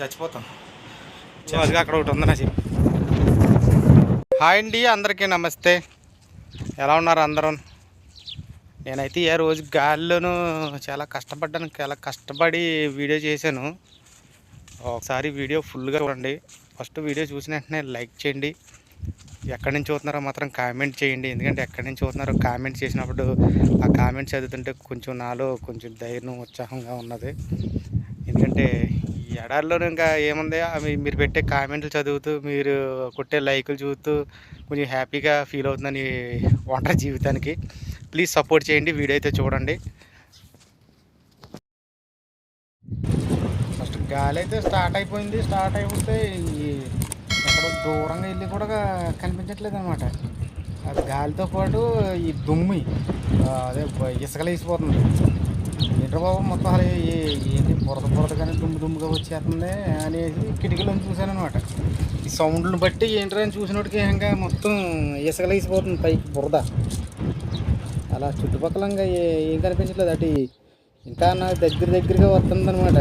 చచ్చిపోతాం. అది అక్కడ ఒకటి ఉందన్నా చెప్పి. హాయ్ అండి అందరికీ నమస్తే. ఎలా ఉన్నారు అందరూ? నేనైతే ఏ రోజు గాలిలోనూ చాలా కష్టపడ్డాను చాలా కష్టపడి వీడియో చేశాను. ఒకసారి వీడియో ఫుల్గా చూడండి. ఫస్ట్ వీడియో చూసిన వెంటనే లైక్ చేయండి. ఎక్కడి నుంచి చూస్తున్నారో మాత్రం కామెంట్ చేయండి. ఎందుకంటే ఎక్కడి నుంచి చూస్తున్నారో కామెంట్ చేసినప్పుడు ఆ కామెంట్ చదువుతుంటే కొంచెం నాలో కొంచెం ధైర్యం ఉత్సాహంగా ఉన్నది. ఎందుకంటే ఎడారిలో ఇంకా ఏముంది? అవి మీరు పెట్టే కామెంట్లు చదువుతూ మీరు కొట్టే లైకులు చూస్తూ కొంచెం హ్యాపీగా ఫీల్ అవుతుందని ఒంటరి జీవితానికి. ప్లీజ్ సపోర్ట్ చేయండి వీడియో అయితే చూడండి. ఫస్ట్ గాలి అయితే స్టార్ట్ అయిపోయింది స్టార్ట్ అయిపోతే ఎక్కడో దూరంగా వెళ్ళి కూడా కనిపించట్లేదు అనమాట అది గాలితో పాటు ఈ దుమ్మి అదే బ- ఇసుకలు వేసిపోతుంది. ఏంటో బాబు మొత్తం అసలు ఏంటి బురద బురదగానే దుమ్ము దుమ్ముగా వచ్చేస్తుంది అనేసి కిటికీలను చూశాను అనమాట ఈ సౌండ్ని బట్టి ఏంటో అని చూసినోటికి ఇంకా మొత్తం ఇసుకలు పైకి బురద. అలా చుట్టుపక్కల ఇంకా ఏం కనిపించట్లేదు. అటు ఇంకా నా దగ్గర దగ్గరగా వస్తుంది అనమాట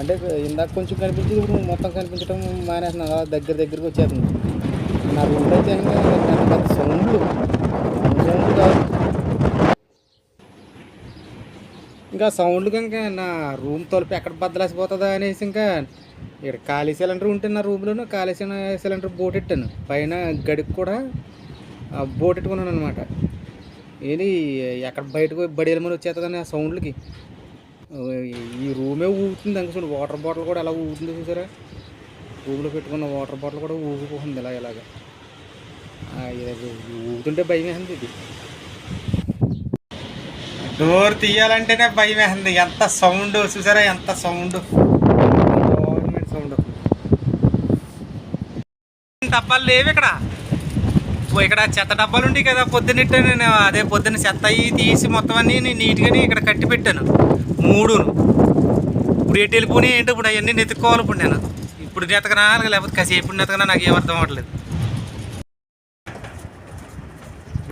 అంటే ఇందాక కొంచెం కనిపించింది ఇప్పుడు మొత్తం కనిపించడం మానేస్తున్నాను అలా దగ్గర దగ్గరకు వచ్చేస్తుంది. నా రూమ్ అయితే ఇంకా పెద్ద సౌండ్లు సౌండ్లు కాదు ఇంకా సౌండ్లు కనుక నా రూమ్ తలుపు ఎక్కడ బద్దలేసిపోతుందా అనేసి ఇంకా ఇక్కడ ఖాళీ సిలిండర్ ఉంటే నా రూమ్లో ఖాళీ సిలిండర్ బోటెట్టాను పైన గడికి కూడా బోట్ పెట్టుకున్నాను అనమాట ఏంటి ఎక్కడ బయటకు బడియలమని వచ్చేస్తుందని ఆ సౌండ్లకి. ఈ రూమే ఊగుతుంది అంక చూడు వాటర్ బాటిల్ కూడా ఎలా ఊగుతుంది చూసారా? రూమ్లో పెట్టుకున్న వాటర్ బాటిల్ కూడా ఊగిపోతుంది ఇలా ఇలాగా. ఊగుతుంటే భయం వేసింది ఇది. డోర్ తీయాలంటేనే భయం వేసింది ఎంత సౌండ్ చూసారా? ఎంత సౌండ్? Government sound. డబ్బాలు లేవు ఇక్కడ. ఇక్కడ చెత్త డబ్బాలు ఉండి కదా. పొద్దున్నట్టు నేను అదే పొద్దున్న చెత్త అయ్యి తీసి మొత్తం అన్నీ నేను నీట్గానే ఇక్కడ కట్టి పెట్టాను. మూడును. ఇప్పుడు ఎటు వెళ్ళిపోయి ఏంటి? ఇప్పుడు అవన్నీ నెతుక్కోవాలి ఇప్పుడు నేను. ఇప్పుడు నెతకనా? లేకపోతే కాసేపు నెతకనా? నాకు ఏం అర్థం అవ్వట్లేదు.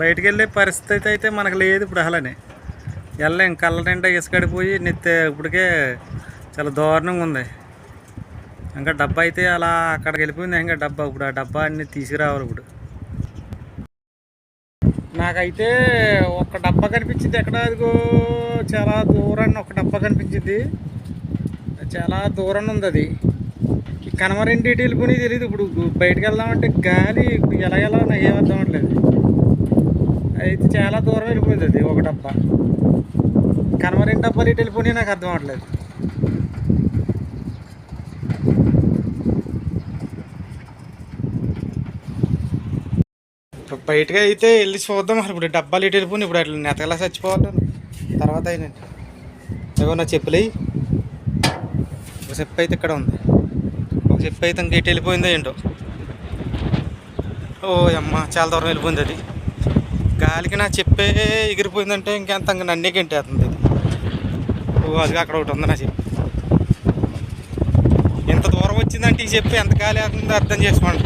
బయటికి వెళ్ళే పరిస్థితి అయితే మనకు లేదు ఇప్పుడు అలానే వెళ్ళలేం కళ్ళ నిండా ఇసుకడిపోయి నెత్తే ఇప్పటికే చాలా దారుణంగా ఉంది. ఇంకా డబ్బా అయితే అలా అక్కడికి వెళ్ళిపోయింది. ఇంకా డబ్బా ఇప్పుడు ఆ డబ్బా అన్ని తీసుకురావాలి ఇప్పుడు. నాకైతే ఒక డబ్బా కనిపించింది ఎక్కడ అదిగో? చాలా దూరాన్ని ఒక డబ్బా కనిపించింది. చాలా దూరాన్ని ఉంది అది. ఈ వెళ్ళిపోయి తెలియదు ఇప్పుడు. బయటకు వెళ్దామంటే గాలి ఇప్పుడు ఎలా ఎలా నాకు ఏం అవ్వట్లేదు. అయితే చాలా దూరం వెళ్ళిపోయింది అది ఒక డబ్బా. కనమరింటి డబ్బాలు ఇటు నాకు అర్థం అవ్వట్లేదు ఇప్పుడు బయటకు అయితే వెళ్ళి చూద్దాం మరి. ఇప్పుడు డబ్బాలు ఇటు వెళ్ళిపోయి ఇప్పుడు అట్లా నెతగలా చచ్చిపోవాలి. తర్వాత అయినండి ఏమో నా చెప్పులు ఒక చెప్పు అయితే ఇక్కడ ఉంది. ఒక చెప్పు అయితే ఇంక ఇటు వెళ్ళిపోయిందో ఏంటో. ఓ అమ్మ చాలా దూరం వెళ్ళిపోయింది అది. గాలికి నా చెప్పే ఎగిరిపోయిందంటే ఇంకెంత ఇంక నన్నే గంటేస్తుంది. అది అక్కడ ఒకటి ఉందని చెప్పి. ఎంత దూరం వచ్చిందంటే ఈ చెప్పి ఎంత గాలి అవుతుందో అర్థం చేసుకోండి.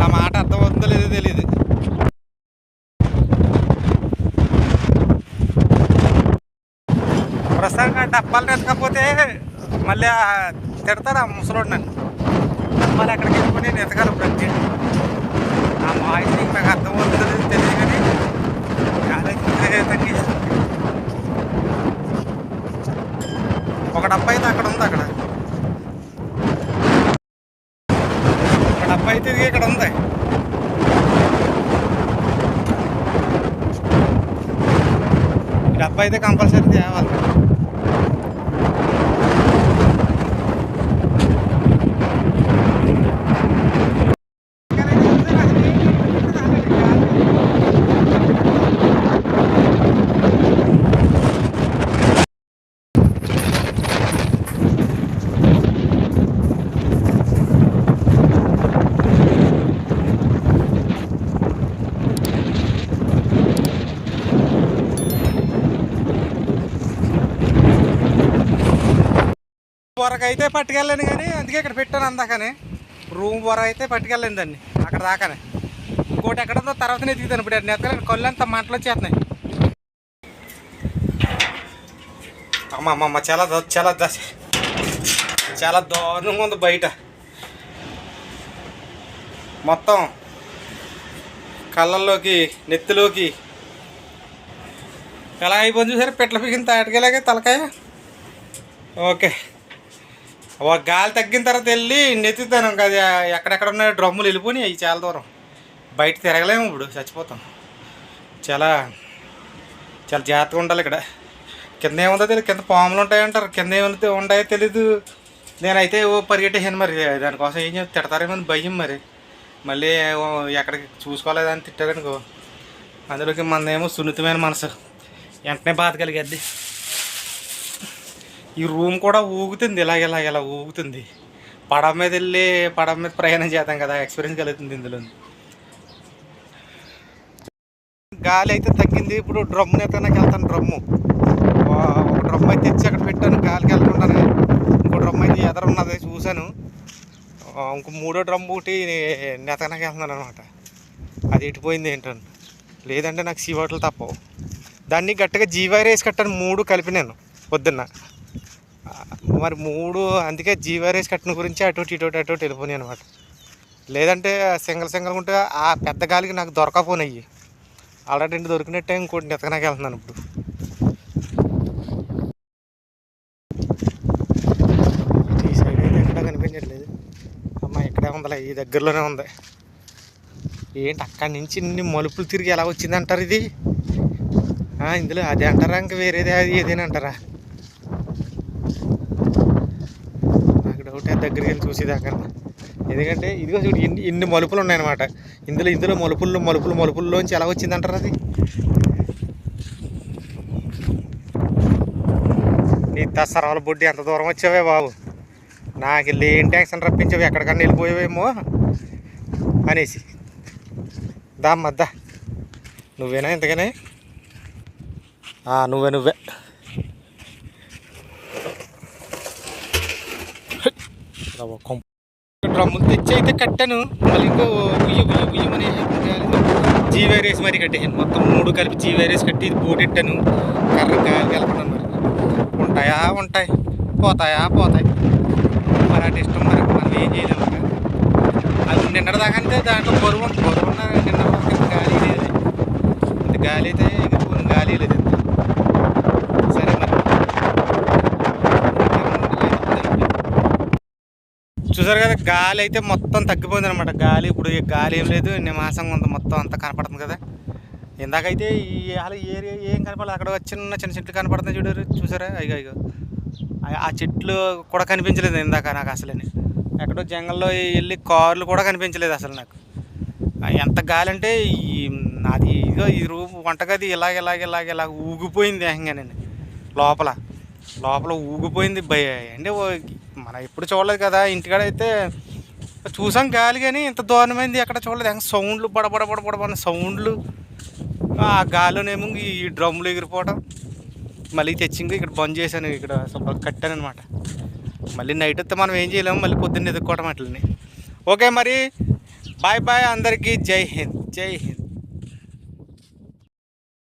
నా మాట అర్థమవుతుందో లేదో తెలియదు ప్రస్తుతానికి డబ్బాలు ఎత్తకపోతే మళ్ళీ ఆ తిడతాడు ఆ ముసలోడు నన్ను. డబ్బాలు ఎక్కడికి వెళ్ళిపోయి నేను ఎతకాలి ఇప్పుడు ఆ వాయిస్ నాకు అర్థమవుతుందో లేదో తెలియదు కానీ చాలా తగ్గించింది ఒక డబ్బా అయితే అక్కడ ఉంది అక్కడ. ఒక డబ్బా అయితే ఇది ఇక్కడ ఉంది. ఈ డబ్బా అయితే కంపల్సరీ తేవాలి. వరకు అయితే పట్టుకెళ్ళాను కానీ అందుకే ఇక్కడ పెట్టాను అందాకనే. రూమ్ వరకు అయితే పట్టుకెళ్ళాను దాన్ని అక్కడ దాకానే. ఇంకోటి ఎక్కడ తర్వాత ఎత్తుకుతాను ఇప్పుడు. నెత్తలేను కళ్ళు అంతా మంటలు వచ్చేస్తున్నాయి. అమ్మ అమ్మ అమ్మ చాలా చాలా దశ చాలా దారుణంగా ఉంది బయట. మొత్తం కళ్ళల్లోకి నెత్తిలోకి. ఎలా అయిపోయింది చూసారు? పెట్ల పిగిన తాటకెలాగే తలకాయ. ఓకే. ఒక గాలి తగ్గిన తర్వాత వెళ్ళి నెత్తుతాను ఇంకా అది ఎక్కడెక్కడ ఉన్న డ్రమ్ములు వెళ్ళిపోయి అవి చాలా దూరం. బయట తిరగలేము ఇప్పుడు చచ్చిపోతాం. చాలా చాలా జాగ్రత్తగా ఉండాలి ఇక్కడ. కింద ఏముందో తెలియదు కింద పాములు ఉంటాయంటారు కింద ఏముందో ఉంటాయో తెలీదు. నేనైతే ఓ పరిగెట్టేసాను మరి దానికోసం ఏం చెప్తే తిడతారేమో అని భయం మరి. మళ్ళీ ఎక్కడికి చూసుకోలేదని తిట్టారనుకో అందులోకి మనదేమో సున్నితమైన మనసు. వెంటనే బాధ కలిగేది ఈ రూమ్ కూడా ఊగుతుంది ఇలాగ ఇలా ఇలా ఊగుతుంది. పడవ మీద వెళ్ళి పడవ మీద ప్రయాణం చేద్దాం కదా ఎక్స్పీరియన్స్ కలుగుతుంది ఇందులో. గాలి అయితే తగ్గింది ఇప్పుడు డ్రమ్ము ఎత్తడానికి వెళ్తాను డ్రమ్ము. ఒక డ్రమ్ అయితే తెచ్చి అక్కడ పెట్టాను గాలికి వెళ్ళకుండా ఇంకో డ్రమ్ అయితే ఎదర ఉన్నది చూశాను. ఇంకో మూడో డ్రమ్ ఒకటి నెతకనకి వెళ్తున్నాను అనమాట అది ఇటుపోయింది ఏంటని లేదంటే నాకు సీ బాటిల్ తప్పవు. దాన్ని గట్టిగా జీవైర్ వేసి కట్టాను మూడు కలిపి నేను పొద్దున్న. మరి మూడు అందుకే జీవైర్ కట్టిన గురించి అటు ఇటు అటు వెళ్ళిపోయి అనమాట లేదంటే సింగల్ సింగల్ ఉంటే ఆ పెద్ద గాలికి నాకు దొరకపోనయ్యి ఆల్రెడీ రెండు దొరికినట్టే ఇంకోటి నెతకనాకి వెళ్తున్నాను ఇప్పుడు. ఈ సైడ్ ఎక్కడ కనిపించట్లేదు. అమ్మ ఇక్కడే ఉందిలే ఈ దగ్గరలోనే ఉంది. ఏంటి అక్కడి నుంచి ఇన్ని మలుపులు తిరిగి ఎలా వచ్చింది అంటారు ఇది ఇందులో అదే అంటారా? ఇంకా వేరేది అది ఏదైనా అంటారా దగ్గరికి వెళ్ళి చూసేదాకా. ఎందుకంటే ఇదిగో చూడు ఇన్ని ఇన్ని మలుపులు ఉన్నాయన్నమాట. ఇందులో ఇందులో మలుపుల్లో మలుపులు మలుపుల్లోంచి ఎలా వచ్చింది అంటారు అది? నీ దసరాల బుడ్డి ఎంత దూరం వచ్చావే బాబు? నాకు లేని ట్యాక్సన్ రప్పించావు ఎక్కడికన్నా వెళ్ళిపోయావేమో అనేసి. దా మద్దా నువ్వేనా ఇంతకనే? నువ్వే నువ్వే. డ్రమ్ములు తెచ్చి అయితే కట్టాను. మళ్ళీ ఇంకో బియ్యం ఉయ్య జీ జీవేరేసి మరి కట్టేసాను మొత్తం మూడు కలిపి జీవేరేసి కట్టి ఇది పోటెట్టాను. కర్ర గాలి కలపడం మరి. ఉంటాయా? ఉంటాయి. పోతాయా? పోతాయి. మరి అటు ఇష్టం మరి. మళ్ళీ ఏం చేయలేము అది నిన్నటి దాకా అంటే దాంట్లో బరువు ఉంటుంది బరువు నిన్న గాలి లేదు. గాలి అయితే ఎగిరిపోయిన గాలి లేదు ఇంత. సరే మరి చూసారు కదా గాలి అయితే మొత్తం తగ్గిపోయింది అనమాట గాలి ఇప్పుడు గాలి ఏం లేదు నిమాసంగా ఉంది మొత్తం అంతా కనపడుతుంది కదా. ఇందాకైతే ఈ అలా ఏరియా ఏం కనపడదు అక్కడ చిన్న చిన్న చెట్లు కనపడుతుంది చూడారు చూసారా? అయ్యో అయ్యో. ఆ- చెట్లు కూడా కనిపించలేదు ఇందాక నాకు అసలని ఎక్కడో జంగల్లో వెళ్ళి కార్లు కూడా కనిపించలేదు అసలు నాకు. ఎంత గాలి అంటే ఈ నాది ఇదిగో ఈ రూమ్ వంటగది ఇలాగ ఇలాగ ఇలాగ ఇలాగ ఊగిపోయింది ఏకంగానండి లోపల. లోపల ఊగిపోయింది. భయ అంటే ఓ- మనం ఎప్పుడు చూడలేదు కదా ఇంటికాడ అయితే చూసాం గాలి కానీ ఇంత దారుణమైంది ఎక్కడ చూడలేదు. ఇంకా సౌండ్లు బడబడ బడబడ సౌండ్లు. ఆ గాలిలోనేమో ఈ డ్రమ్ములు ఎగిరిపోవడం మళ్ళీ తెచ్చింది ఇక్కడ బంద్ చేశాను ఇక్కడ కట్టాను అనమాట మళ్ళీ నైట్ వస్తే మనం ఏం చేయలేము మళ్ళీ పొద్దున్న ఎదుక్కోవడం అట్లని. ఓకే మరి బాయ్ బాయ్ అందరికీ. జై హింద్ జై హింద్.